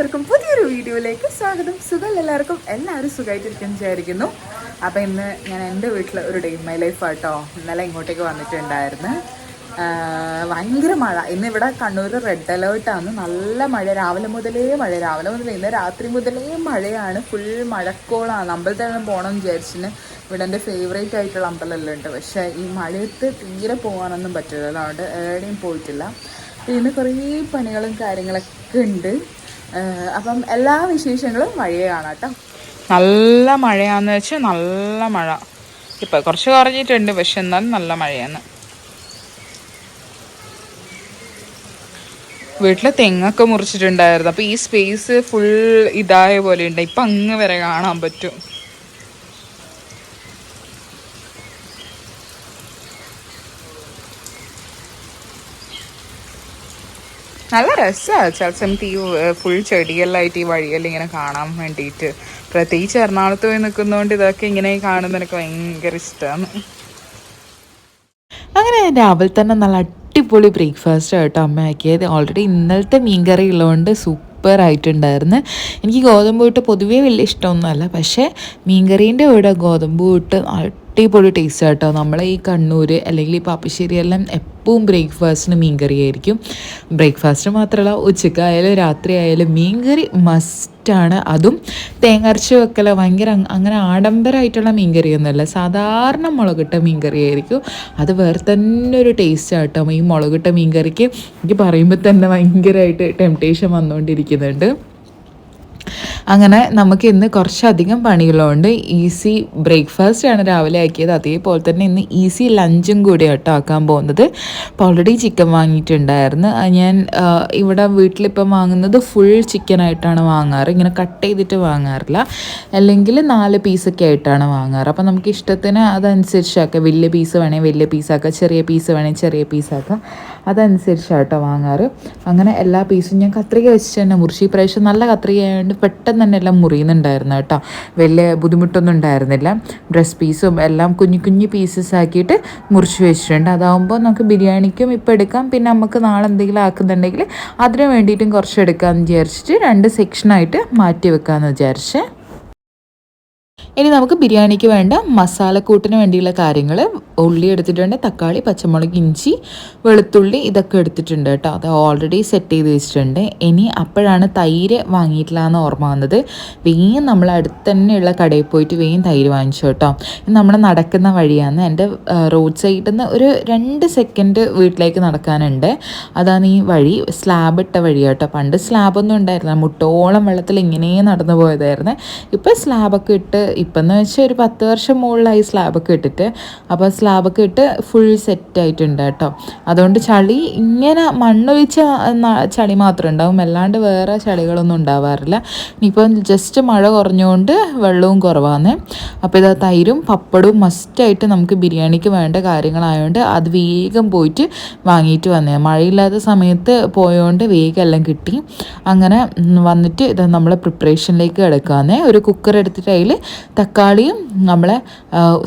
എല്ലാവർക്കും പുതിയൊരു വീഡിയോയിലേക്ക് സ്വാഗതം. സുഖം എല്ലാവർക്കും? എല്ലാവരും സുഖമായിട്ടിരിക്കും വിചാരിക്കുന്നു. അപ്പോൾ ഇന്ന് ഞാൻ എന്റെ വീട്ടിൽ ഒരു ഡേ മൈ ലൈഫ് ആട്ടോ. ഇന്നലെ ഇങ്ങോട്ടേക്ക് വന്നിട്ടുണ്ടായിരുന്നു. ഭയങ്കര മഴ. ഇന്ന് ഇവിടെ കണ്ണൂർ റെഡ് അലേർട്ടാണ് നല്ല മഴ. രാവിലെ മുതലേ മഴ. രാവിലെ മുതലേ ഇന്ന് രാത്രി മുതലേ മഴയാണ്. ഫുൾ മഴക്കോളാണ്. അമ്പലത്തിലെല്ലാം പോകണം വിചാരിച്ചിന്. ഇവിടെ എന്റെ ഫേവറേറ്റ് ആയിട്ടുള്ള അമ്പലമെല്ലാം ഉണ്ട്. പക്ഷേ ഈ മഴയത്ത് തീരെ പോകാനൊന്നും പറ്റില്ല. അതുകൊണ്ട് എവിടെയും പോയിട്ടില്ല. പിന്നെ കുറേ പണികളും കാര്യങ്ങളൊക്കെ ഉണ്ട്. അപ്പം എല്ലാ വിശേഷങ്ങളും മഴയാണ് കേട്ടോ. നല്ല മഴയാന്ന് വെച്ചാൽ നല്ല മഴ. ഇപ്പൊ കുറച്ച് കുറഞ്ഞിട്ടുണ്ട് പക്ഷെ എന്നാലും നല്ല മഴയാണ്. വീട്ടിൽ തെങ്ങൊക്കെ മുറിച്ചിട്ടുണ്ടായിരുന്നു. അപ്പൊ ഈ സ്പേസ് ഫുൾ ഇതായ പോലെ ഉണ്ട്. ഇപ്പൊ അങ്ങ് വരെ കാണാൻ പറ്റും. നല്ല രസമാണ് ചില സമയത്ത് ഈ ഫുൾ ചെടികളിലായിട്ട് ഈ വഴിയെല്ലാം ഇങ്ങനെ കാണാൻ വേണ്ടിയിട്ട് പ്രത്യേകിച്ച് എറണാകുളത്ത് പോയി നിൽക്കുന്നതുകൊണ്ട് ഇതൊക്കെ ഇങ്ങനെ കാണുന്ന എനിക്ക് ഭയങ്കര ഇഷ്ടമാണ് അങ്ങനെ രാവിലെ തന്നെ നല്ല അടിപൊളി ബ്രേക്ക്ഫാസ്റ്റ് ആയിട്ട് അമ്മ ആക്കിയത്. ഓൾറെഡി ഇന്നലത്തെ മീൻകറി ഉള്ളതുകൊണ്ട് സൂപ്പർ ആയിട്ടുണ്ടായിരുന്നു. എനിക്ക് ഗോതമ്പ് ഇട്ട് പൊതുവേ വലിയ ഇഷ്ടമൊന്നുമല്ല. പക്ഷേ മീൻകറീന്റെ കൂടെ ഗോതമ്പ് ഇട്ട് അടിപൊളി ടേസ്റ്റ് കേട്ടോ നമ്മളെ ഈ കണ്ണൂർ അല്ലെങ്കിൽ ഈ പാപ്പശ്ശേരി എല്ലാം എപ്പോഴും ബ്രേക്ക്ഫാസ്റ്റിന് മീൻകറി ആയിരിക്കും. ബ്രേക്ക്ഫാസ്റ്റ് മാത്രമല്ല ഉച്ചക്കായാലും രാത്രി ആയാലും മീൻകറി മസ്റ്റാണ് അതും തേങ്ങരച്ച് വെക്കല ഭയങ്കര അങ്ങനെ ആഡംബരമായിട്ടുള്ള മീൻകറി ഒന്നുമല്ല സാധാരണ മുളകിട്ട മീൻകറി ആയിരിക്കും. അത് വേറെ തന്നെ ഒരു ടേസ്റ്റ് ആട്ടോ ഈ മുളകിട്ട മീൻകറിക്ക് എനിക്ക് പറയുമ്പോൾ തന്നെ ഭയങ്കരമായിട്ട് ടെംപ്റ്റേഷൻ വന്നുകൊണ്ടിരിക്കുന്നുണ്ട് അങ്ങനെ നമുക്ക് ഇന്ന് കുറച്ചധികം പണികളുണ്ട് ഈസി ബ്രേക്ക്ഫാസ്റ്റ് ആണ് രാവിലെ ആക്കിയത്. അതേപോലെ തന്നെ ഇന്ന് ഈസി ലഞ്ചും കൂടി കേട്ടോ ആക്കാൻ പോകുന്നത്. അപ്പോൾ ഓൾറെഡി ചിക്കൻ വാങ്ങിയിട്ടുണ്ടായിരുന്നു. ഞാൻ ഇവിടെ വീട്ടിലിപ്പം വാങ്ങുന്നത് ഫുൾ ചിക്കൻ ആയിട്ടാണ് വാങ്ങാറ്. ഇങ്ങനെ കട്ട് ചെയ്തിട്ട് വാങ്ങാറില്ല. അല്ലെങ്കിൽ നാല് പീസൊക്കെ ആയിട്ടാണ് വാങ്ങാറ്. അപ്പോൾ നമുക്ക് ഇഷ്ടത്തിന് അതനുസരിച്ചാക്കാം വലിയ പീസ് വേണേൽ വലിയ പീസാക്കാം ചെറിയ പീസ് വേണേൽ ചെറിയ പീസാക്കാം അതനുസരിച്ചാട്ടോ വാങ്ങാറ്. അങ്ങനെ എല്ലാ പീസും ഞാൻ കത്രിക വെച്ചിട്ട് തന്നെ മുറിച്ച്. ഈ പ്രാവശ്യം നല്ല കത്രിക ആയതുകൊണ്ട് പെട്ടെന്ന് തന്നെ എല്ലാം മുറിയുന്നുണ്ടായിരുന്നു കേട്ടോ. വലിയ ബുദ്ധിമുട്ടൊന്നും ഉണ്ടായിരുന്നില്ല. ഡ്രസ് പീസും എല്ലാം കുഞ്ഞു കുഞ്ഞു പീസസ് ആക്കിയിട്ട് മുറിച്ച് വെച്ചിട്ടുണ്ട്. അതാവുമ്പോൾ നമുക്ക് ബിരിയാണിക്കും ഇപ്പോൾ എടുക്കാം. പിന്നെ നമുക്ക് നാളെ എന്തെങ്കിലും ആക്കുന്നുണ്ടെങ്കിൽ അതിന് വേണ്ടിയിട്ടും കുറച്ച് എടുക്കാമെന്ന് വിചാരിച്ചിട്ട് രണ്ട് സെക്ഷനായിട്ട് മാറ്റി വെക്കാമെന്ന് വിചാരിച്ച്. ഇനി നമുക്ക് ബിരിയാണിക്ക് വേണ്ട മസാലക്കൂട്ടിന് വേണ്ടിയുള്ള കാര്യങ്ങൾ ഉള്ളി എടുത്തിട്ടുണ്ട് തക്കാളി പച്ചമുളക് ഇഞ്ചി വെളുത്തുള്ളി ഇതൊക്കെ എടുത്തിട്ടുണ്ട് കേട്ടോ. അത് ഓൾറെഡി സെറ്റ് ചെയ്ത് വെച്ചിട്ടുണ്ട്. ഇനി അപ്പോഴാണ് തൈര് വാങ്ങിയിട്ടില്ല എന്ന് ഓർമ്മ വന്നത്. വേഗം നമ്മൾ അടുത്ത് തന്നെയുള്ള കടയിൽ പോയിട്ട് വേഗം തൈര് വാങ്ങിച്ചു കേട്ടോ. നമ്മൾ നടക്കുന്ന വഴിയാണ്. എന്റെ റോഡ് സൈഡിൽ നിന്ന് ഒരു രണ്ട് സെക്കൻഡ് വീട്ടിലേക്ക് നടക്കാനുണ്ട്. അതാണ് ഈ വഴി സ്ലാബ് ഇട്ട വഴി കേട്ടോ. പണ്ട് സ്ലാബൊന്നും ഉണ്ടായിരുന്നില്ല. മുട്ടോളം വെള്ളത്തിൽ ഇങ്ങനെ നടന്നു പോയതായിരുന്നു. ഇപ്പോൾ സ്ലാബൊക്കെ ഇട്ട് ഇപ്പം വെച്ചാൽ ഒരു പത്ത് വർഷം മുകളിലായി സ്ലാബൊക്കെ ഇട്ടിട്ട്. അപ്പോൾ സ്ലാബൊക്കെ ഇട്ട് ഫുൾ സെറ്റ് ആയിട്ടുണ്ട് കേട്ടോ. അതുകൊണ്ട് ചളി ഇങ്ങനെ മണ്ണൊഴിച്ച ചളി മാത്രം ഉണ്ടാവും. അല്ലാണ്ട് വേറെ ചളികളൊന്നും ഉണ്ടാവാറില്ല. ഇനിയിപ്പം ജസ്റ്റ് മഴ കുറഞ്ഞുകൊണ്ട് വെള്ളവും കുറവാണ് അപ്പോൾ ഇതാ തൈരും പപ്പടവും മസ്റ്റായിട്ട് നമുക്ക് ബിരിയാണിക്ക് വേണ്ട കാര്യങ്ങളായതുകൊണ്ട് അത് വേഗം പോയിട്ട് വാങ്ങിയിട്ട് വന്നേ മഴയില്ലാത്ത സമയത്ത് പോയതുകൊണ്ട് വേഗം എല്ലാം കിട്ടി. അങ്ങനെ വന്നിട്ട് ഇത് നമ്മൾ പ്രിപ്പറേഷനിലേക്ക് കിടക്കാന്നേ. ഒരു കുക്കർ എടുത്തിട്ട് അതിൽ തക്കാളിയും നമ്മളെ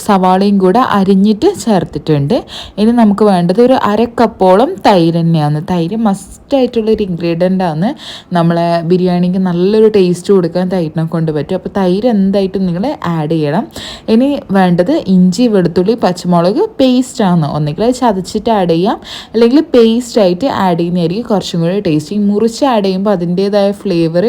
സവാളയും കൂടെ അരിഞ്ഞിട്ട് ചേർത്തിട്ടുണ്ട്. ഇനി നമുക്ക് വേണ്ടത് ഒരു അരക്കപ്പോളം കപ്പോളം തൈര് തന്നെയാണ്. തൈര് മസ്റ്റായിട്ടുള്ളൊരു ഇൻഗ്രീഡിയന്റ് ആണ്. നമ്മളെ ബിരിയാണിക്ക് നല്ലൊരു ടേസ്റ്റ് കൊടുക്കാൻ തൈരിനെ കൊണ്ട് പറ്റും. അപ്പോൾ തൈര് എന്തായിട്ടും നിങ്ങൾ ആഡ് ചെയ്യണം. ഇനി വേണ്ടത് ഇഞ്ചി വെളുത്തുള്ളി പച്ചമുളക് പേസ്റ്റ് ആണ്. ഒന്നുകിൽ ചതച്ചിട്ട് ആഡ് ചെയ്യാം. അല്ലെങ്കിൽ പേസ്റ്റ് ആയിട്ട് ആഡ് ചെയ്യുന്നതായിരിക്കും കുറച്ചും കൂടി ടേസ്റ്റ് മുറിച്ച് ആഡ് ചെയ്യുമ്പോൾ അതിന്റേതായ ഫ്ലേവർ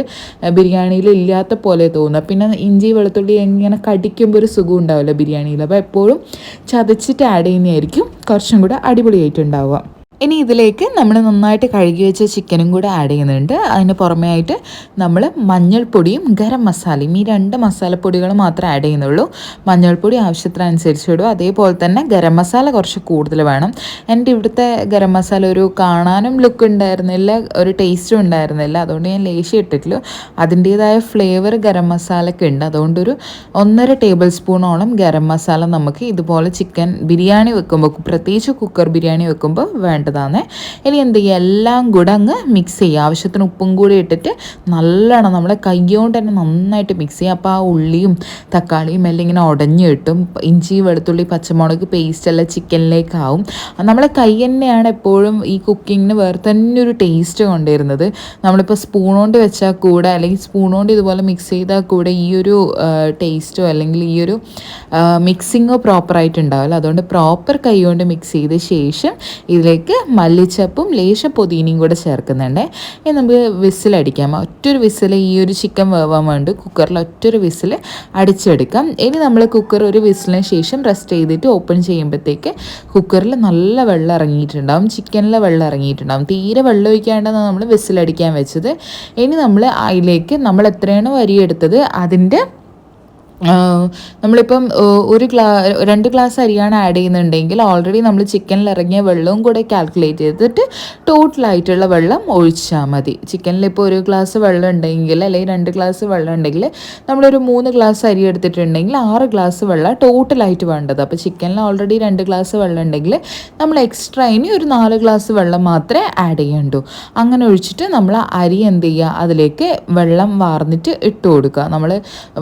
ബിരിയാണിയിൽ ഇല്ലാത്ത പോലെ തോന്നുക പിന്നെ ഇഞ്ചി വെളുത്തുള്ളി ഇങ്ങനെ കടിക്കുമ്പോൾ ഒരു സുഖം ഉണ്ടാവില്ല ബിരിയാണിയിൽ. അപ്പോൾ എപ്പോഴും ചതച്ചിട്ട് ആഡ് ചെയ്യുന്നതായിരിക്കും. കുറച്ചും കൂടെ അടിപൊളിയായിട്ടുണ്ടാവുക. ഇനി ഇതിലേക്ക് നമ്മൾ നന്നായിട്ട് കഴുകി വെച്ച ചിക്കനും കൂടെ ആഡ് ചെയ്യുന്നുണ്ട്. അതിന് പുറമേ ആയിട്ട് നമ്മൾ മഞ്ഞൾപ്പൊടിയും ഗരം മസാലയും ഈ രണ്ട് മസാലപ്പൊടികൾ മാത്രമേ ആഡ് ചെയ്യുന്നുള്ളൂ. മഞ്ഞൾപ്പൊടി ആവശ്യത്തിനനുസരിച്ച് ഇടും അതേപോലെ തന്നെ ഗരം മസാല കുറച്ച് കൂടുതൽ വേണം. എന്റെ ഇവിടുത്തെ ഗരം മസാല ഒരു കാണാനും ലുക്ക് ഉണ്ടായിരുന്നില്ല ഒരു ടേസ്റ്റും ഉണ്ടായിരുന്നില്ല. അതുകൊണ്ട് ഞാൻ ലേശം ഇട്ടിട്ടില്ല അതിന്റേതായ ഫ്ലേവർ ഗരം മസാലയ്ക്ക് ഉണ്ട്. അതുകൊണ്ടൊരു ഒന്നര ടേബിൾ സ്പൂണോളം ഗരം മസാല നമുക്ക് ഇതുപോലെ ചിക്കൻ ബിരിയാണി വെക്കുമ്പോൾ പ്രത്യേകിച്ച് കുക്കർ ബിരിയാണി വെക്കുമ്പോൾ വേണ്ട. വേണ്ടതാണ് ഇനി എന്ത് ചെയ്യുക? എല്ലാം കൂടെ അങ്ങ് മിക്സ് ചെയ്യുക. ആവശ്യത്തിന് ഉപ്പും കൂടി ഇട്ടിട്ട് നല്ലോണം നമ്മളെ കൈകൊണ്ട് തന്നെ നന്നായിട്ട് മിക്സ് ചെയ്യുക. അപ്പോൾ ആ ഉള്ളിയും തക്കാളിയും എല്ലാം ഇങ്ങനെ ഉടഞ്ഞു കിട്ടും. ഇഞ്ചി വെളുത്തുള്ളി പച്ചമുളക് പേസ്റ്റ് എല്ലാം ചിക്കനിലേക്കാവും നമ്മളെ കൈ തന്നെയാണ് എപ്പോഴും ഈ കുക്കിങ്ങിന് വേറെ തന്നെ ഒരു ടേസ്റ്റ് കൊണ്ടുവരുന്നത്. നമ്മളിപ്പോൾ സ്പൂൺ കൊണ്ട് വെച്ചാൽ കൂടെ അല്ലെങ്കിൽ സ്പൂൺ കൊണ്ട് ഇതുപോലെ മിക്സ് ചെയ്താൽ കൂടെ ഈ ഒരു ടേസ്റ്റോ അല്ലെങ്കിൽ ഈ ഒരു മിക്സിങ്ങോ പ്രോപ്പറായിട്ട് ഉണ്ടാവില്ല അതുകൊണ്ട് പ്രോപ്പർ കൈ കൊണ്ട് മിക്സ് ചെയ്ത ശേഷം ഇതിലേക്ക് മല്ലിച്ചപ്പും ലേശം പൊതിനയും കൂടെ ചേർക്കുന്നുണ്ട്. ഇനി നമുക്ക് വിസിലടിക്കാം ഒറ്റൊരു വിസിൽ ഈ ഒരു ചിക്കൻ വേവാൻ വേണ്ടി കുക്കറിൽ ഒറ്റൊരു വിസിൽ അടിച്ചെടുക്കാം. ഇനി നമ്മൾ കുക്കർ ഒരു വിസിലിന് ശേഷം റെസ്റ്റ് ചെയ്തിട്ട് ഓപ്പൺ ചെയ്യുമ്പോഴത്തേക്ക് കുക്കറിൽ നല്ല വെള്ളം ഇറങ്ങിയിട്ടുണ്ടാവും. ചിക്കനിൽ വെള്ളം ഇറങ്ങിയിട്ടുണ്ടാവും. തീരെ വെള്ളം ഒഴിക്കാണ്ടാണ് നമ്മൾ വിസിലടിക്കാൻ വെച്ചത്. ഇനി നമ്മൾ അതിലേക്ക് നമ്മൾ എത്രയാണോ അരി എടുത്തത് അതിന്റെ നമ്മളിപ്പം ഒരു ഗ്ലാ രണ്ട് ഗ്ലാസ് അരിയാണ് ആഡ് ചെയ്യുന്നുണ്ടെങ്കിൽ ഓൾറെഡി നമ്മൾ ചിക്കനിൽ ഇറങ്ങിയ വെള്ളവും കൂടെ കാൽക്കുലേറ്റ് ചെയ്തിട്ട് ടോട്ടലായിട്ടുള്ള വെള്ളം ഒഴിച്ചാൽ മതി. ചിക്കനിൽ ഇപ്പോൾ ഒരു ഗ്ലാസ് വെള്ളം ഉണ്ടെങ്കിൽ അല്ലെങ്കിൽ രണ്ട് ഗ്ലാസ് വെള്ളം ഉണ്ടെങ്കിൽ നമ്മളൊരു മൂന്ന് ഗ്ലാസ് അരി എടുത്തിട്ടുണ്ടെങ്കിൽ ആറ് ഗ്ലാസ് വെള്ളം ടോട്ടലായിട്ട് വേണ്ടത്. അപ്പോൾ ചിക്കനിൽ ഓൾറെഡി രണ്ട് ഗ്ലാസ് വെള്ളം ഉണ്ടെങ്കിൽ നമ്മൾ എക്സ്ട്രാ ഇനി ഒരു നാല് ഗ്ലാസ് വെള്ളം മാത്രമേ ആഡ് ചെയ്യണ്ടൂ. അങ്ങനെ ഒഴിച്ചിട്ട് നമ്മൾ അരി എന്ത് ചെയ്യുക? അതിലേക്ക് വെള്ളം വാർന്നിട്ട് ഇട്ട് കൊടുക്കുക. നമ്മൾ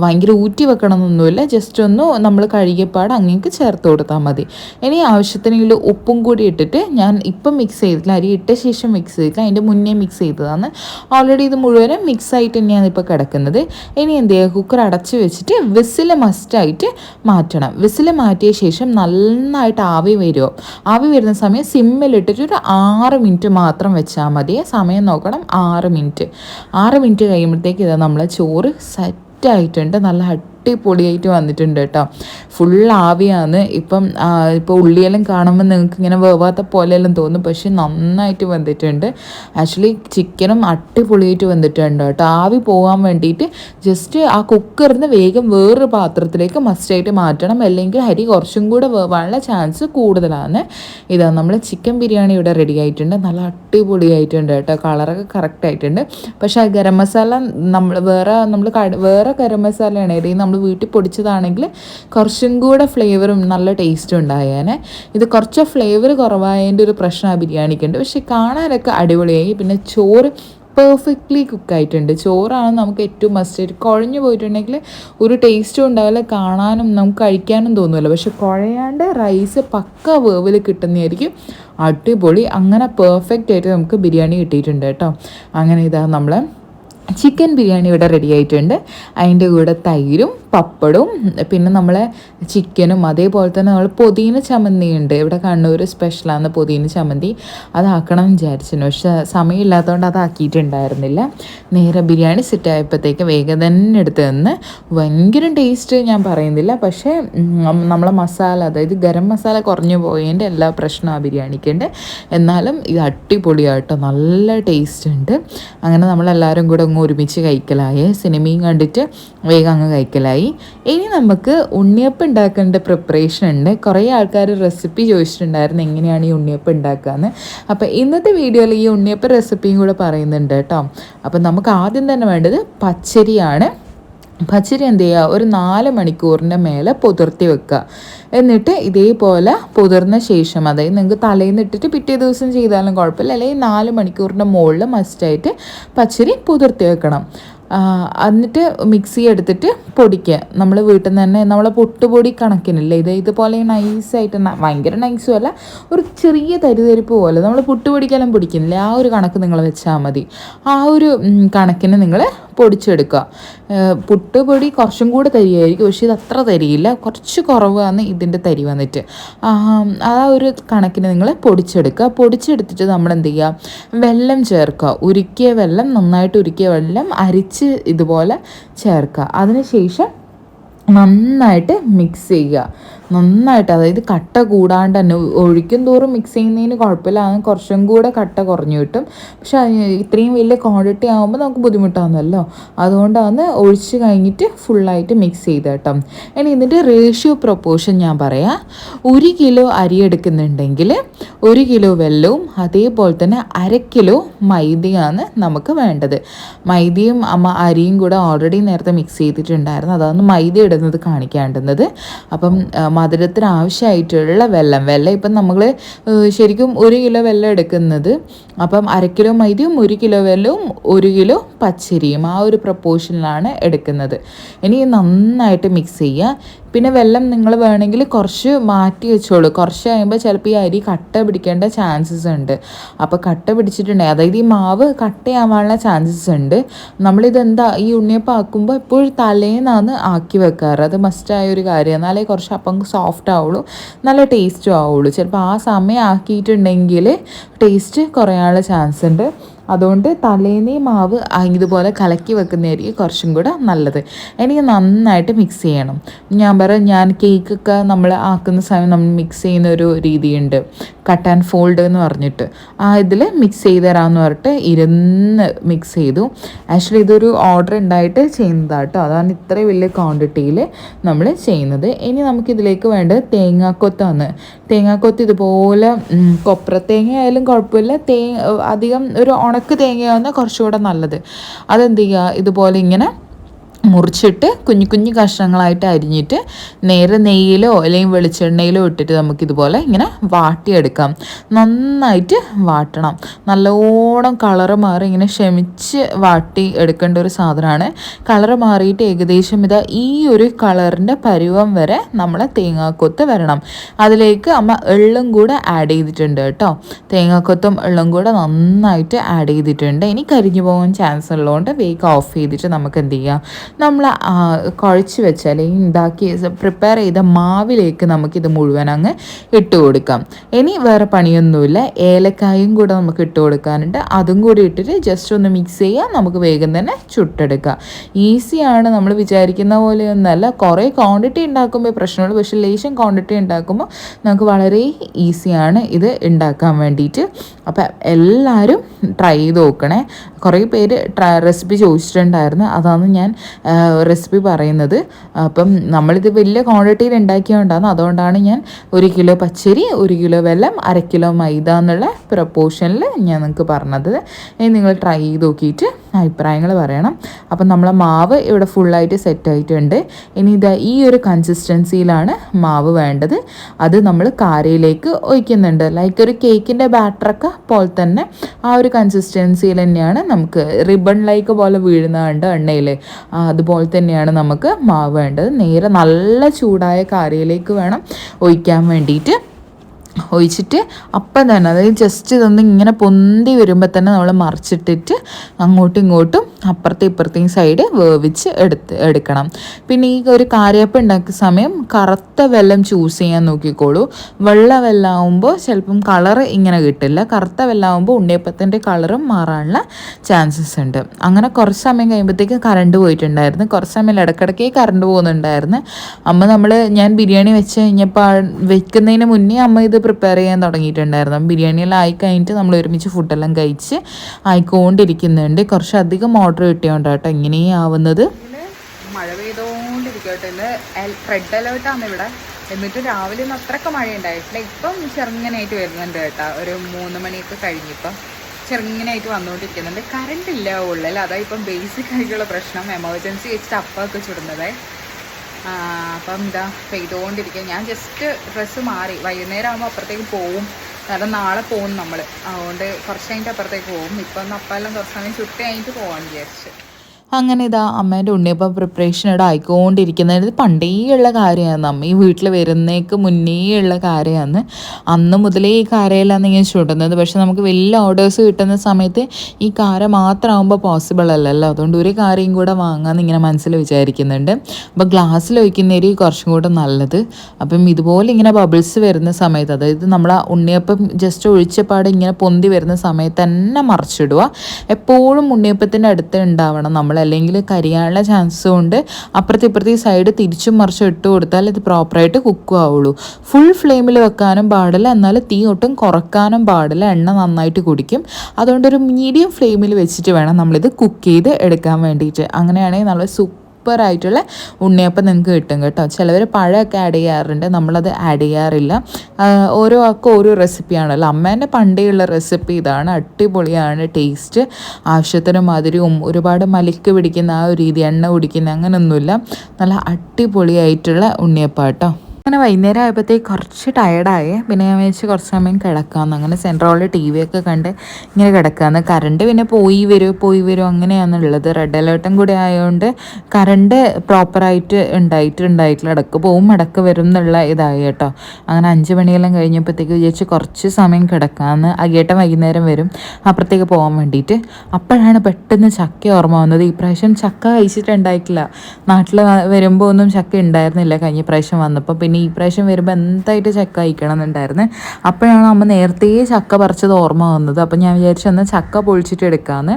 ഭയങ്കര ഊറ്റി വെക്കണമെന്നൊന്നുമില്ല ജസ്റ്റ് ഒന്ന് നമ്മൾ കഴുകിയപ്പാട് അങ്ങേക്ക് ചേർത്ത് കൊടുത്താൽ മതി. ഇനി ആവശ്യത്തിനെങ്കിൽ ഉപ്പും കൂടി ഇട്ടിട്ട് ഞാൻ ഇപ്പം മിക്സ് ചെയ്തിട്ടില്ല. അരി ഇട്ട ശേഷം മിക്സ് ചെയ്തിട്ടില്ല. അതിന്റെ മുന്നേ മിക്സ് ചെയ്തതാണ്. ഓൾറെഡി ഇത് മുഴുവനും മിക്സ് ആയിട്ട് തന്നെയാണ് ഇപ്പോൾ കിടക്കുന്നത്. ഇനി എന്ത് ചെയ്യുക കുക്കർ അടച്ച് വെച്ചിട്ട് വിസിൽ മസ്റ്റായിട്ട് മാറ്റണം. വിസിൽ മാറ്റിയ ശേഷം നന്നായിട്ട് ആവി വരുമോ ആവി വരുന്ന സമയം സിമ്മിലിട്ടിട്ട് ഒരു ആറ് മിനിറ്റ് മാത്രം വെച്ചാൽ മതി. സമയം നോക്കണം. ആറ് മിനിറ്റ്. ആറ് മിനിറ്റ് കഴിയുമ്പോഴത്തേക്ക് ഇതാ നമ്മളെ ചോറ് സെറ്റായിട്ടുണ്ട് നല്ല അടിപൊളിയായിട്ട് വന്നിട്ടുണ്ട് കേട്ടോ. ഫുൾ ആവിയാണ്. ഇപ്പം ഇപ്പോൾ ഉള്ളിയെല്ലാം കാണുമ്പോൾ നിങ്ങൾക്ക് ഇങ്ങനെ വേവാത്ത പോലെയെല്ലാം തോന്നും. പക്ഷെ നന്നായിട്ട് വന്നിട്ടുണ്ട്. ആക്ച്വലി ചിക്കനും അടിപൊളിയായിട്ട് വന്നിട്ടുണ്ട് കേട്ടോ. ആവി പോകാൻ വേണ്ടിയിട്ട് ജസ്റ്റ് ആ കുക്കറിന് വേഗം വേറൊരു പാത്രത്തിലേക്ക് മസ്റ്റായിട്ട് മാറ്റണം. അല്ലെങ്കിൽ അരി കുറച്ചും കൂടെ വേവാനുള്ള ചാൻസ് കൂടുതലാണ്. ഇതാ നമ്മൾ ചിക്കൻ ബിരിയാണി ഇവിടെ റെഡി ആയിട്ടുണ്ട്. നല്ല അടിപൊളിയായിട്ടുണ്ട് കേട്ടോ. കളറൊക്കെ കറക്റ്റ് ആയിട്ടുണ്ട്. പക്ഷേ ആ ഗരം മസാല നമ്മൾ വേറെ നമ്മൾ വേറെ ഗരം മസാലയാണ്. നമ്മൾ വീട്ടിൽ പൊടിച്ചതാണെങ്കിൽ കുറച്ചും കൂടെ ഫ്ലേവറും നല്ല ടേസ്റ്റും ഉണ്ടായേനെ. ഇത് കുറച്ച് ഫ്ലേവർ കുറവായതിന്റെ ഒരു പ്രശ്നം ബിരിയാണിക്കുണ്ട്. പക്ഷെ കാണാനൊക്കെ അടിപൊളിയായി. പിന്നെ ചോറ് പെർഫെക്റ്റ്ലി കുക്കായിട്ടുണ്ട് ചോറാണ് നമുക്ക് ഏറ്റവും മസ്റ്റ് കുഴഞ്ഞു പോയിട്ടുണ്ടെങ്കിൽ ഒരു ടേസ്റ്റും ഉണ്ടാവില്ല. കാണാനും നമുക്ക് കഴിക്കാനും തോന്നുമല്ലോ പക്ഷെ കുഴയാണ്ട് റൈസ് പക്ക വേവിൽ കിട്ടുന്നതായിരിക്കും. അടിപൊളി. അങ്ങനെ പെർഫെക്റ്റ് ആയിട്ട് നമുക്ക് ബിരിയാണി കിട്ടിയിട്ടുണ്ട് കേട്ടോ. അങ്ങനെ ഇതാ നമ്മൾ ചിക്കൻ ബിരിയാണി ഇവിടെ റെഡി ആയിട്ടുണ്ട്. അതിന്റെ കൂടെ തൈരും പപ്പടവും പിന്നെ നമ്മളെ ചിക്കനും അതേപോലെ തന്നെ നമ്മൾ പൊതീന ചമ്മന്തി ഉണ്ട്. ഇവിടെ കണ്ണൂർ സ്പെഷ്യലാണ് പൊതീന ചമ്മന്തി. അതാക്കണം വിചാരിച്ചിരുന്നു. പക്ഷെ സമയമില്ലാത്തതുകൊണ്ട് അതാക്കിയിട്ടുണ്ടായിരുന്നില്ല നേരെ ബിരിയാണി സെറ്റായപ്പോഴത്തേക്ക് വേഗം തന്നെ എടുത്ത് തന്ന്. ഭയങ്കര ടേസ്റ്റ് ഞാൻ പറയുന്നില്ല. പക്ഷേ നമ്മളെ മസാല അതായത് ഗരം മസാല കുറഞ്ഞു പോയതിന്റെ എല്ലാ പ്രശ്നവും ആ ബിരിയാണിക്കുണ്ട് എന്നാലും ഇത് അടിപൊളിയാട്ടോ നല്ല ടേസ്റ്റ് ഉണ്ട്. അങ്ങനെ നമ്മളെല്ലാവരും കൂടെ അങ്ങ് ഒരുമിച്ച് കഴിക്കലായി. സിനിമയും കണ്ടിട്ട് വേഗം അങ്ങ് കഴിക്കലായി. ഇനി നമുക്ക് ഉണ്ണിയപ്പം ഉണ്ടാക്കേണ്ട പ്രിപ്പറേഷൻ ഉണ്ട്. കുറേ ആൾക്കാർ റെസിപ്പി ചോദിച്ചിട്ടുണ്ടായിരുന്നു എങ്ങനെയാണ് ഈ ഉണ്ണിയപ്പം ഉണ്ടാക്കുകയെന്ന് അപ്പോൾ ഇന്നത്തെ വീഡിയോയിൽ ഈ ഉണ്ണിയപ്പം റെസിപ്പിയും കൂടെ പറയുന്നുണ്ട് കേട്ടോ. അപ്പം നമുക്ക് ആദ്യം തന്നെ വേണ്ടത് പച്ചരിയാണ്. പച്ചരി എന്ത് ചെയ്യുക? ഒരു നാല് മണിക്കൂറിന്റെ മേലെ പുതിർത്തി വെക്കുക. എന്നിട്ട് ഇതേപോലെ പുതിർന്ന ശേഷം അതായത് നിങ്ങൾക്ക് തലേന്ന് ഇട്ടിട്ട് പിറ്റേ ദിവസം ചെയ്താലും കുഴപ്പമില്ല. അല്ലെങ്കിൽ നാല് മണിക്കൂറിന്റെ മുകളിൽ മസ്റ്റായിട്ട് പച്ചരി പുതിർത്തി വെക്കണം. എന്നിട്ട് മിക്സി എടുത്തിട്ട് പൊടിക്കുക. നമ്മൾ വീട്ടിൽ നിന്ന് തന്നെ നമ്മളെ പൊട്ടുപൊടി കണക്കിനല്ലേ? ഇത് ഇതുപോലെ നൈസായിട്ട് ഭയങ്കര നൈസും അല്ല ഒരു ചെറിയ തരിതരിപ്പ് പോലെ. നമ്മൾ പുട്ടുപൊടിക്കെല്ലാം പൊടിക്കുന്നില്ലേ ആ ഒരു കണക്ക് നിങ്ങൾ വെച്ചാൽ മതി. ആ ഒരു കണക്കിന് നിങ്ങൾ പൊടിച്ചെടുക്കുക. പുട്ടുപൊടി കുറച്ചും കൂടെ തരികയായിരിക്കും പക്ഷേ ഇത് അത്ര തരിയില്ല. കുറച്ച് കുറവാണ് ഇതിന്റെ തരി വന്നിട്ട്. ആ ഒരു കണക്കിന് നിങ്ങൾ പൊടിച്ചെടുക്കുക. പൊടിച്ചെടുത്തിട്ട് നമ്മൾ എന്ത് ചെയ്യുക വെള്ളം ചേർക്കുക. ഉരുക്കിയ വെള്ളം നന്നായിട്ട് ഉരുക്കിയ വെള്ളം അരിച്ച് ഇതുപോലെ ചേർക്കുക. അതിനുശേഷം നന്നായിട്ട് മിക്സ് ചെയ്യുക. നന്നായിട്ട് അതായത് കട്ട കൂടാണ്ട് തന്നെ ഒഴിക്കും തോറും മിക്സ് ചെയ്യുന്നതിന് കുഴപ്പമില്ല. അത് കുറച്ചും കൂടെ കട്ട കുറഞ്ഞു കിട്ടും. പക്ഷെ ഇത്രയും വലിയ ക്വാണ്ടിറ്റി ആകുമ്പോൾ നമുക്ക് ബുദ്ധിമുട്ടാകുന്നല്ലോ അതുകൊണ്ടാണ് ഒഴിച്ച് കഴിഞ്ഞിട്ട് ഫുള്ളായിട്ട് മിക്സ് ചെയ്ത് കേട്ടോ. ഇനി ഇതിന്റെ റേഷ്യോ പ്രൊപ്പോർഷൻ ഞാൻ പറയാം. ഒരു കിലോ അരി എടുക്കുന്നുണ്ടെങ്കിൽ ഒരു കിലോ വെള്ളവും അതേപോലെ തന്നെ അര കിലോ മൈദയാണ് നമുക്ക് വേണ്ടത്. മൈദയും അമ്മ അരിയും കൂടെ ഓൾറെഡി നേരത്തെ മിക്സ് ചെയ്തിട്ടുണ്ടായിരുന്നു. അതാണ് മൈദ ഇടുന്നത് കാണിക്കേണ്ടുന്നത്. അപ്പം മധുരത്തിന് ആവശ്യമായിട്ടുള്ള വെള്ളം. വെള്ളം ഇപ്പം നമ്മൾ ശരിക്കും ഒരു കിലോ വെള്ളം എടുക്കുന്നത് അപ്പം അര കിലോ മൈദയും ഒരു കിലോ വെള്ളവും ഒരു കിലോ പച്ചരിയും ആ ഒരു പ്രപ്പോർഷനിലാണ് എടുക്കുന്നത്. ഇനി നന്നായിട്ട് മിക്സ് ചെയ്യുക. പിന്നെ വെള്ളം നിങ്ങൾ വേണമെങ്കിൽ കുറച്ച് മാറ്റി വെച്ചോളൂ. കുറച്ച് കഴിയുമ്പോൾ ചിലപ്പോൾ ഈ അരി കട്ട പിടിക്കേണ്ട ചാൻസസ് ഉണ്ട്. അപ്പോൾ കട്ട പിടിച്ചിട്ടുണ്ടെങ്കിൽ അതായത് ഈ മാവ് കട്ടയാവാനുള്ള ചാൻസസ് ഉണ്ട്. നമ്മളിത് എന്താ ഈ ഉണ്ണിയപ്പം ആക്കുമ്പോൾ എപ്പോഴും തലേന്നാണ് ആക്കി വെക്കാറ്. അത് മസ്റ്റായ ഒരു കാര്യം. എന്നാലേ കുറച്ച് അപ്പം സോഫ്റ്റ് ആവുള്ളൂ നല്ല ടേസ്റ്റും ആവുള്ളൂ. ചിലപ്പോൾ ആ സമയം ആക്കിയിട്ടുണ്ടെങ്കിൽ ടേസ്റ്റ് കുറയാനുള്ള ചാൻസ് ഉണ്ട്. അതുകൊണ്ട് തലേന്നേ മാവ് ഇതുപോലെ കലക്കി വെക്കുന്നതായിരിക്കും കുറച്ചും കൂടെ നല്ലത്. എനിക്ക് നന്നായിട്ട് മിക്സ് ചെയ്യണം. ഞാൻ പറയാം ഞാൻ കേക്കൊക്കെ നമ്മൾ ആക്കുന്ന സമയം നമ്മൾ മിക്സ് ചെയ്യുന്ന ഒരു രീതിയുണ്ട്. കട്ട് ആൻഡ് ഫോൾഡ് എന്ന് പറഞ്ഞിട്ട്. ആ ഇതിൽ മിക്സ് ചെയ്ത് തരാമെന്ന് പറഞ്ഞിട്ട് ഇരുന്ന് മിക്സ് ചെയ്തു. ആക്ച്വലി ഇതൊരു ഓർഡർ ഉണ്ടായിട്ട് ചെയ്യുന്നതാട്ടോ അതാണ് ഇത്രയും വലിയ ക്വാണ്ടിറ്റിയിൽ നമ്മൾ ചെയ്യുന്നത്. ഇനി നമുക്കിതിലേക്ക് വേണ്ടത് തേങ്ങാക്കൊത്താണ് തേങ്ങാക്കൊത്ത് ഇതുപോലെ കൊപ്ര തേങ്ങ ആയാലും കുഴപ്പമില്ല. തേ അധികം ഒരു ഉണക്ക് തേങ്ങയാവുന്ന കുറച്ചുകൂടെ നല്ലത്. അതെന്ത് ചെയ്യുക? ഇതുപോലെ ഇങ്ങനെ മുറിച്ചിട്ട് കുഞ്ഞു കുഞ്ഞു കഷ്ണങ്ങളായിട്ട് അരിഞ്ഞിട്ട് നേരെ നെയ്യിലോ അല്ലെങ്കിൽ വെളിച്ചെണ്ണയിലോ ഇട്ടിട്ട് നമുക്കിതുപോലെ ഇങ്ങനെ വാട്ടിയെടുക്കാം. നന്നായിട്ട് വാട്ടണം. നല്ലോണം കളറ് മാറി ഇങ്ങനെ ക്ഷമിച്ച് വാട്ടി എടുക്കേണ്ട ഒരു സാധനമാണ്. കളറ് മാറിയിട്ട് ഏകദേശം ഇതാ ഈ ഒരു കളറിന്റെ പരുവം വരെ നമ്മളെ തേങ്ങാക്കൊത്ത് വരണം. അതിലേക്ക് അമ്മ എള്ളും കൂടെ ആഡ് ചെയ്തിട്ടുണ്ട് കേട്ടോ. തേങ്ങാക്കൊത്തും എള്ളും കൂടെ നന്നായിട്ട് ആഡ് ചെയ്തിട്ടുണ്ട്. ഇനി കരിഞ്ഞു പോകാൻ ചാൻസ് ഉള്ളതുകൊണ്ട് വേഗം ഓഫ് ചെയ്തിട്ട് നമുക്ക് എന്ത് ചെയ്യാം? നമ്മൾ കുഴച്ച് വെച്ച അല്ലെങ്കിൽ ഉണ്ടാക്കി പ്രിപ്പയർ ചെയ്ത മാവിലേക്ക് നമുക്കിത് മുഴുവൻ അങ്ങ് ഇട്ട് കൊടുക്കാം. ഇനി വേറെ പണിയൊന്നുമില്ല. ഏലക്കായും കൂടെ നമുക്ക് ഇട്ട് കൊടുക്കാനുണ്ട്. അതും കൂടി ഇട്ടിട്ട് ജസ്റ്റ് ഒന്ന് മിക്സ് ചെയ്യുക നമുക്ക് വേഗം തന്നെ ചുട്ടെടുക്കാം. ഈസിയാണ് നമ്മൾ വിചാരിക്കുന്ന പോലെയൊന്നല്ല കുറേ ക്വാണ്ടിറ്റി ഉണ്ടാക്കുമ്പോൾ പ്രശ്നമുള്ളൂ പക്ഷേ ലേശം ക്വാണ്ടിറ്റി ഉണ്ടാക്കുമ്പോൾ നമുക്ക് വളരെ ഈസിയാണ് ഇത് ഉണ്ടാക്കാൻ വേണ്ടിയിട്ട് അപ്പം എല്ലാവരും ട്രൈ ചെയ്ത് നോക്കണേ. കുറേ പേര് റെസിപ്പി ചോദിച്ചിട്ടുണ്ടായിരുന്നു. അതാണ് ഞാൻ റെസിപ്പി പറയുന്നത്. അപ്പം നമ്മളിത് വലിയ ക്വാണ്ടിറ്റിയിൽ ഉണ്ടാക്കിയോണ്ടാണ് അതുകൊണ്ടാണ് ഞാൻ ഒരു കിലോ പച്ചരി ഒരു കിലോ വെള്ളം അര കിലോ മൈദ എന്നുള്ള പ്രപ്പോർഷനിൽ ഞാൻ നിങ്ങൾക്ക് പറഞ്ഞത്. നിങ്ങൾ ട്രൈ ചെയ്ത് നോക്കിയിട്ട് അഭിപ്രായങ്ങൾ പറയണം. അപ്പം നമ്മളെ മാവ് ഇവിടെ ഫുള്ളായിട്ട് സെറ്റ് ആയിട്ടുണ്ട്. ഇനി ഇതാ ഈ ഒരു കൺസിസ്റ്റൻസിയിലാണ് മാവ് വേണ്ടത്. അത് നമ്മൾ കാരയിലേക്ക് ഒഴിക്കുന്നുണ്ട്. ലൈക്ക് ഒരു കേക്കിന്റെ ബാറ്ററൊക്കെ പോലെ തന്നെ ആ ഒരു കൺസിസ്റ്റൻസിയിൽ തന്നെയാണ് നമുക്ക് റിബൺ ലൈക്ക് പോലെ വീഴുന്നതുണ്ട് എണ്ണയിൽ അതുപോലെ തന്നെയാണ് നമുക്ക് മാവ് വേണ്ടത്. നേരെ നല്ല ചൂടായ കാരയിലേക്ക് വേണം ഒഴിക്കാൻ വേണ്ടിയിട്ട്. ഒഴിച്ചിട്ട് അപ്പം തന്നെ അതായത് ജസ്റ്റ് ഇതൊന്ന് ഇങ്ങനെ പൊന്തി വരുമ്പോൾ തന്നെ നമ്മൾ മറിച്ചിട്ടിട്ട് അങ്ങോട്ടും ഇങ്ങോട്ടും അപ്പുറത്തെ ഇപ്പുറത്തെയും സൈഡ് വേവിച്ച് എടുത്ത് എടുക്കണം. പിന്നെ ഈ ഒരു കാരയപ്പം ഉണ്ടാക്കിയ സമയം കറുത്ത വെല്ലം ചൂസ് ചെയ്യാൻ നോക്കിക്കോളൂ. വെള്ള വെല്ലാവുമ്പോൾ ചിലപ്പം കളർ ഇങ്ങനെ കിട്ടില്ല. കറുത്ത വെല്ലാവുമ്പോൾ ഉണ്ണിയപ്പത്തിന്റെ കളറും മാറാനുള്ള ചാൻസസ് ഉണ്ട്. അങ്ങനെ കുറച്ച് സമയം കഴിയുമ്പോഴത്തേക്ക് കറണ്ട് പോയിട്ടുണ്ടായിരുന്നു. കുറച്ച് സമയം ഇടയ്ക്കിടയ്ക്ക് കറണ്ട് പോകുന്നുണ്ടായിരുന്നു. അമ്മ നമ്മൾ ഞാൻ ബിരിയാണി വെച്ച് കഴിഞ്ഞപ്പോൾ വെക്കുന്നതിന് മുന്നേ അമ്മ ഇത് പ്രിപ്പയർ ചെയ്യാൻ തുടങ്ങിയിട്ടുണ്ടായിരുന്നു. ബിരിയാണിയെല്ലാം ആയി കഴിഞ്ഞിട്ട് നമ്മൾ ഒരുമിച്ച് ഫുഡെല്ലാം കഴിച്ച് ആയിക്കൊണ്ടിരിക്കുന്നുണ്ട്. കുറച്ച് അധികം ഓർഡർ കിട്ടിയോണ്ട് കേട്ടോ ഇങ്ങനെയും ആവുന്നത്. മഴ പെയ്തോണ്ടിരിക്കട്ടെ. ഇന്ന് ഇവിടെ. എന്നിട്ട് രാവിലെ ഒന്നും അത്രയ്ക്ക് മഴ ഉണ്ടായിട്ടില്ല ഇപ്പം ചെറുങ്ങനായിട്ട് വരുന്നുണ്ട് കേട്ടോ. ഒരു മൂന്ന് മണിയൊക്കെ കഴിഞ്ഞിപ്പം ചെറുങ്ങനായിട്ട് വന്നുകൊണ്ടിരിക്കുന്നുണ്ട് കറണ്ട് ഇല്ല ഉള്ളിൽ. അതാ ഇപ്പം ബേസിക് ആയിട്ടുള്ള പ്രശ്നം. എമർജൻസി വെച്ചിട്ട് അപ്പൊക്കെ ചുടുന്നത്. അപ്പം ഇതാ പെയ്തുകൊണ്ടിരിക്കുക ഞാൻ ജസ്റ്റ് ഡ്രസ്സ് മാറി. വൈകുന്നേരം ആകുമ്പോൾ അപ്പുറത്തേക്ക് പോവും. കാരണം നാളെ പോകും നമ്മൾ അതുകൊണ്ട് കുറച്ച് കഴിഞ്ഞിട്ട് അപ്പുറത്തേക്ക് പോകും ഇപ്പം ഒന്ന് അപ്പെല്ലാം കുറച്ച് സമയം ചുട്ട് കഴിഞ്ഞിട്ട് പോകാമെന്ന് വിചാരിച്ചു. അങ്ങനെ ഇതാ അമ്മേന്റെ ഉണ്ണിയപ്പം പ്രിപ്പറേഷൻ ഇവിടെ ആയിക്കൊണ്ടിരിക്കുന്നത്. ഇത് പണ്ടേ ഉള്ള കാര്യമാണ് അമ്മ ഈ വീട്ടിൽ വരുന്നേക്ക് മുന്നേ ഉള്ള കാര്യമാണ് അന്ന് മുതലേ ഈ കാരയിലാണ് ഇങ്ങനെ ചുടുന്നത്. പക്ഷെ നമുക്ക് വലിയ ഓർഡേഴ്സ് കിട്ടുന്ന സമയത്ത് ഈ കാര മാത്രമാകുമ്പോൾ പോസിബിൾ അല്ലല്ലോ. അതുകൊണ്ട് ഒരു കാര്യം കൂടെ വാങ്ങാമെന്ന് ഇങ്ങനെ മനസ്സിൽ വിചാരിക്കുന്നുണ്ട്. അപ്പോൾ ഗ്ലാസ്സിൽ ഒഴിക്കുന്നതിൽ കുറച്ചും കൂടെ നല്ലത്. അപ്പം ഇതുപോലെ ഇങ്ങനെ ബബിൾസ് വരുന്ന സമയത്ത് അതായത് നമ്മൾ ആ ഉണ്ണിയപ്പം ജസ്റ്റ് ഒഴിച്ചപ്പാട് ഇങ്ങനെ പൊന്തി വരുന്ന സമയത്ത് തന്നെ മറിച്ചിടുക. എപ്പോഴും ഉണ്ണിയപ്പത്തിന്റെ അടുത്ത് ഉണ്ടാവണം. നമ്മൾ അല്ലെങ്കിൽ കരിയാനുള്ള ചാൻസും ഉണ്ട്. അപ്പുറത്തെ ഇപ്പുറത്തെ സൈഡ് തിരിച്ചും മറിച്ചും ഇട്ട് കൊടുത്താൽ ഇത് പ്രോപ്പറായിട്ട് കുക്കും ആവുള്ളൂ. ഫുൾ ഫ്ലെയിമിൽ വെക്കാനും പാടില്ല. എന്നാൽ തീ ഒട്ടും കുറക്കാനും പാടില്ല. എണ്ണ നന്നായിട്ട് കുടിക്കും. അതുകൊണ്ട് ഒരു മീഡിയം ഫ്ലെയിമിൽ വെച്ചിട്ട് വേണം നമ്മളിത് കുക്ക് ചെയ്ത് എടുക്കാൻ വേണ്ടിയിട്ട്. അങ്ങനെയാണെങ്കിൽ നല്ല സൂപ്പർ സൂപ്പറായിട്ടുള്ള ഉണ്ണിയപ്പം നിങ്ങൾക്ക് കിട്ടും കേട്ടോ. ചിലവർ പഴമൊക്കെ ആഡ് ചെയ്യാറുണ്ട് നമ്മളത് ആഡ് ചെയ്യാറില്ല. ഓരോ ആൾക്കും ഓരോ റെസിപ്പിയാണല്ലോ അമ്മേന്റെ പണ്ടേയുള്ള റെസിപ്പി ഇതാണ് അടിപൊളിയാണ് ടേസ്റ്റ് ആവശ്യത്തിന് മധുരവും ഒരുപാട് മലിക്ക് പിടിക്കുന്ന ആ ഒരു രീതി എണ്ണ കുടിക്കുന്ന അങ്ങനെയൊന്നുമില്ല നല്ല അടിപൊളിയായിട്ടുള്ള ഉണ്ണിയപ്പം കേട്ടോ. അങ്ങനെ വൈകുന്നേരം ആയപ്പോഴത്തേക്ക് കുറച്ച് ടയർഡായി പിന്നെ ഞാൻ വെച്ച് കുറച്ച് സമയം കിടക്കാമെന്ന് അങ്ങനെ സെൻട്രോളിൽ ടി വി ഒക്കെ കണ്ട് ഇങ്ങനെ കിടക്കാമെന്ന് കറണ്ട് പിന്നെ പോയി വരും പോയി വരും അങ്ങനെയാണുള്ളത് റെഡ് അലേർട്ടും കൂടെ ആയതുകൊണ്ട് കറണ്ട് പ്രോപ്പറായിട്ട് ഉണ്ടായിട്ട് ഉണ്ടായിട്ടില്ല. ഇടയ്ക്ക് പോവും ഇടയ്ക്ക് വരും എന്നുള്ള ഇതായി കേട്ടോ. അങ്ങനെ അഞ്ച് മണിയെല്ലാം കഴിഞ്ഞപ്പോഴത്തേക്ക് വിചാരിച്ച് കുറച്ച് സമയം കിടക്കാമെന്ന് അകേട്ടൻ വൈകുന്നേരം വരും അപ്പുറത്തേക്ക് പോകാൻ വേണ്ടിയിട്ട്. അപ്പോഴാണ് പെട്ടെന്ന് ചക്ക ഓർമ്മ വന്നത്. ഈ പ്രാവശ്യം ചക്ക കഴിച്ചിട്ടുണ്ടായിട്ടില്ല. നാട്ടിൽ വരുമ്പോൾ ഒന്നും ചക്ക ഉണ്ടായിരുന്നില്ല. കഴിഞ്ഞ പ്രാവശ്യം വന്നപ്പോൾ പിന്നെ ഈ പ്രാവശ്യം വരുമ്പോൾ എന്തായിട്ട് ചക്ക കഴിക്കണം എന്നുണ്ടായിരുന്നു അപ്പോഴാണ് അമ്മ നേരത്തെ ചക്ക പറിച്ചത് ഓർമ്മ വന്നത്. അപ്പം ഞാൻ വിചാരിച്ചു എന്നാൽ ചക്ക പൊളിച്ചിട്ട് എടുക്കാമെന്ന്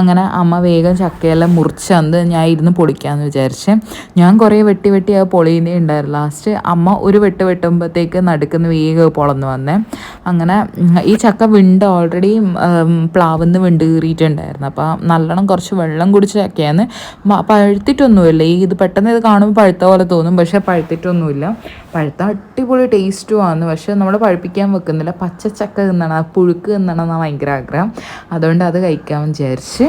അങ്ങനെ അമ്മ വേഗം ചക്കയെല്ലാം മുറിച്ച് അന്ന് ഞാൻ ഇരുന്ന് പൊളിക്കാമെന്ന് വിചാരിച്ച്. ഞാൻ കുറേ വെട്ടി വെട്ടി അത് പൊളിയുന്നേ ഉണ്ടായിരുന്നു ലാസ്റ്റ് അമ്മ ഒരു വെട്ട് വെട്ടുമ്പോഴത്തേക്ക് നടുക്കുന്ന വേഗം പൊളന്ന് വന്നേ. അങ്ങനെ ഈ ചക്ക വിണ്ട് ഓൾറെഡി പ്ലാവിന്ന് വിണ്ട് കീറിയിട്ടുണ്ടായിരുന്നു. അപ്പോൾ നല്ലോണം കുറച്ച് വെള്ളം കുടിച്ച ചക്കയാണ് പഴുത്തിട്ടൊന്നുമില്ല. ഈ ഇത് പെട്ടെന്ന് ഇത് കാണുമ്പോൾ പഴുത്ത പോലെ തോന്നും. പക്ഷേ പഴുത്തിട്ടൊന്നുമില്ല. പഴുത്ത അടിപൊളി ടേസ്റ്റുമാണ് പക്ഷേ നമ്മൾ പഴുപ്പിക്കാൻ വെക്കുന്നില്ല. പച്ച ചക്ക തിന്നണം. പുഴുക്ക് തിന്നണം എന്നാണ് ഭയങ്കര ആഗ്രഹം. അതുകൊണ്ട് അത് കഴിക്കാൻ വിചാരിച്ച്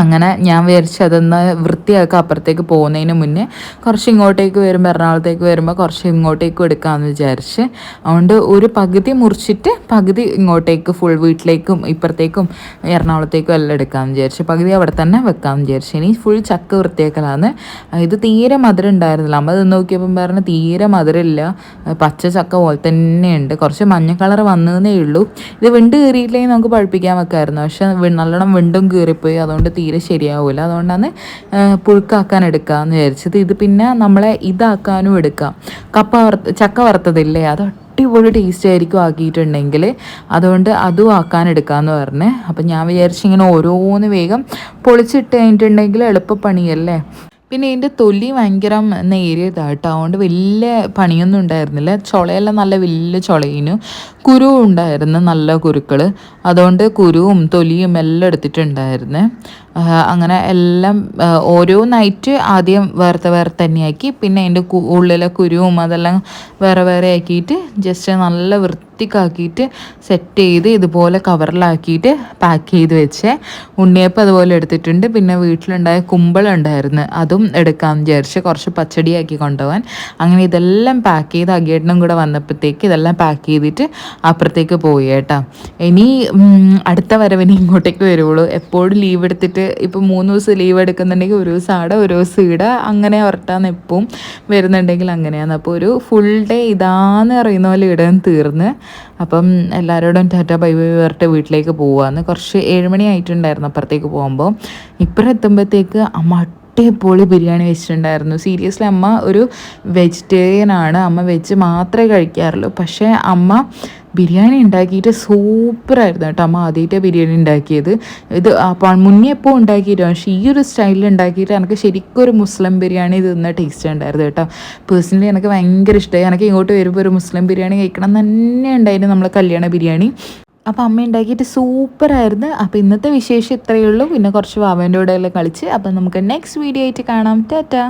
അങ്ങനെ ഞാൻ വിചാരിച്ചു അതൊന്ന് വൃത്തിയാക്കുക അപ്പുറത്തേക്ക് പോകുന്നതിന് മുന്നേ കുറച്ച് ഇങ്ങോട്ടേക്ക് വരുമ്പോൾ എറണാകുളത്തേക്ക് വരുമ്പോൾ കുറച്ച് ഇങ്ങോട്ടേക്ക് എടുക്കാമെന്ന് വിചാരിച്ച്. അതുകൊണ്ട് ഒരു പകുതി മുറിച്ചിട്ട് പകുതി ഇങ്ങോട്ടേക്ക് ഫുൾ വീട്ടിലേക്കും ഇപ്പുറത്തേക്കും എറണാകുളത്തേക്കും എല്ലാം എടുക്കാമെന്ന് വിചാരിച്ചു. പകുതി അവിടെ തന്നെ വെക്കാമെന്ന് വിചാരിച്ചു. ഇനി ഫുൾ ചക്ക വൃത്തിയാക്കലാണ് ഇത് തീരെ മധുരം ഉണ്ടായിരുന്നില്ല. അമ്മ ഇത് നോക്കിയപ്പം പറഞ്ഞ് തീരെ മധുരമില്ല. പച്ച ചക്ക പോലെ തന്നെയുണ്ട് കുറച്ച് മഞ്ഞ കളർ വന്നതേ ഉള്ളൂ. ഇത് വിണ്ട് കീറിയില്ലെങ്കിൽ നമുക്ക് പഴുപ്പിക്കാൻ വെക്കാമായിരുന്നു. പക്ഷെ നല്ലോണം വിണ്ടും കീറിപ്പോയി. അതുകൊണ്ട് തീരെ ശരിയാവില്ല അതുകൊണ്ടാണ് പുഴുക്കാക്കാൻ എടുക്കാമെന്ന് വിചാരിച്ചത്. ഇത് പിന്നെ നമ്മളെ ഇതാക്കാനും എടുക്കാം. കപ്പ വറുത്ത ചക്ക വറുത്തതില്ലേ? അത് അടിപൊളി ടേസ്റ്റ് ആയിരിക്കും ആക്കിയിട്ടുണ്ടെങ്കിൽ. അതുകൊണ്ട് അതും ആക്കാൻ എടുക്കാമെന്ന് പറഞ്ഞ്. അപ്പം ഞാൻ വിചാരിച്ചിങ്ങനെ ഓരോന്ന് വേഗം പൊളിച്ചിട്ട് കഴിഞ്ഞിട്ടുണ്ടെങ്കിൽ എളുപ്പപ്പണിയല്ലേ? പിന്നെ ഇതിന്റെ തൊലി ഭയങ്കര നേരിയതാണ് കേട്ടോ. അതുകൊണ്ട് വലിയ പണിയൊന്നും ഉണ്ടായിരുന്നില്ല. ചുളയെല്ലാം നല്ല വലിയ ചുളയിനു. കുരു ഉണ്ടായിരുന്നു നല്ല കുരുക്കൾ അതുകൊണ്ട് കുരുവും തൊലിയും എല്ലാം എടുത്തിട്ടുണ്ടായിരുന്നു. അങ്ങനെ എല്ലാം ഓരോ നൈറ്റ് ആദ്യം വേർത്തെ വേറെ തന്നെയാക്കി. പിന്നെ അതിന്റെ ഉള്ളിലെ കുരുവും അതെല്ലാം വേറെ വേറെ ആക്കിയിട്ട് ജസ്റ്റ് നല്ല വൃത്തിക്കാക്കിയിട്ട് സെറ്റ് ചെയ്ത് ഇതുപോലെ കവറിലാക്കിയിട്ട് പാക്ക് ചെയ്ത് വെച്ചേ. ഉണ്ണിയപ്പം അതുപോലെ എടുത്തിട്ടുണ്ട്. പിന്നെ വീട്ടിലുണ്ടായ കുമ്പളുണ്ടായിരുന്നു. അതും എടുക്കാമെന്ന് വിചാരിച്ച് കുറച്ച് പച്ചടിയാക്കി കൊണ്ടുപോകാൻ അങ്ങനെ ഇതെല്ലാം പാക്ക് ചെയ്ത് അഗേട്ടനും കൂടെ വന്നപ്പോഴത്തേക്ക് ഇതെല്ലാം പാക്ക് ചെയ്തിട്ട് അപ്പുറത്തേക്ക് പോയി കേട്ടോ. ഇനി അടുത്ത വരവിന് ഇങ്ങോട്ടേക്ക് വരുള്ളൂ എപ്പോഴും ലീവ് എടുത്തിട്ട് ഇപ്പം മൂന്ന് ദിവസം ലീവ് എടുക്കുന്നുണ്ടെങ്കിൽ ഒരു ദിവസം ആടെ ഒരു ദിവസം ഇവിടെ അങ്ങനെ വരട്ടാന്ന് എപ്പോഴും വരുന്നുണ്ടെങ്കിൽ അങ്ങനെയാണ്. അപ്പോൾ ഒരു ഫുൾ ഡേ ഇതാന്ന് അറിയുന്ന പോലെ ഇടാൻ തീർന്ന്. അപ്പം എല്ലാവരോടും ടാറ്റ ബൈ ബൈ പറഞ്ഞിട്ട് വീട്ടിലേക്ക് പോവാന്ന് കുറച്ച് ഏഴുമണി ആയിട്ടുണ്ടായിരുന്നു അപ്പുറത്തേക്ക് പോകുമ്പോൾ ഇപ്പുറം എത്തുമ്പോഴത്തേക്ക് അമ്മ അടിപൊളി ബിരിയാണി വെച്ചിട്ടുണ്ടായിരുന്നു. സീരിയസ്ലി അമ്മ ഒരു വെജിറ്റേറിയൻ ആണ്. അമ്മ വെജ് മാത്രമേ കഴിക്കാറുള്ളൂ. പക്ഷേ അമ്മ ബിരിയാണി ഉണ്ടാക്കിയിട്ട് സൂപ്പറായിരുന്നു കേട്ടോ അമ്മ ആദ്യമായിട്ട് ബിരിയാണി ഉണ്ടാക്കിയത്. ഇത് അപ്പോൾ മുന്നേ എപ്പോൾ ഉണ്ടാക്കിയിട്ടോ? പക്ഷേ ഈ ഒരു സ്റ്റൈലിൽ ഉണ്ടാക്കിയിട്ട് എനിക്ക് ശരിക്കും ഒരു മുസ്ലിം ബിരിയാണി തിന്ന ടേസ്റ്റ് ഉണ്ടായിരുന്നു കേട്ടോ. പേഴ്സണലി എനിക്ക് ഭയങ്കര ഇഷ്ടമായി എനിക്ക് ഇങ്ങോട്ട് വരുമ്പോൾ ഒരു മുസ്ലിം ബിരിയാണി കഴിക്കണം തന്നെ ഉണ്ടായിരുന്നു നമ്മളെ കല്യാണ ബിരിയാണി. അപ്പോൾ അമ്മ ഉണ്ടാക്കിയിട്ട് സൂപ്പറായിരുന്നു. അപ്പോൾ ഇന്നത്തെ വിശേഷം ഇത്രയേ ഉള്ളൂ. പിന്നെ കുറച്ച് വാവേന്റെ കൂടെ എല്ലാം കളിച്ച്. അപ്പം നമുക്ക് നെക്സ്റ്റ് വീഡിയോ ആയിട്ട് കാണാം. ടാറ്റാ.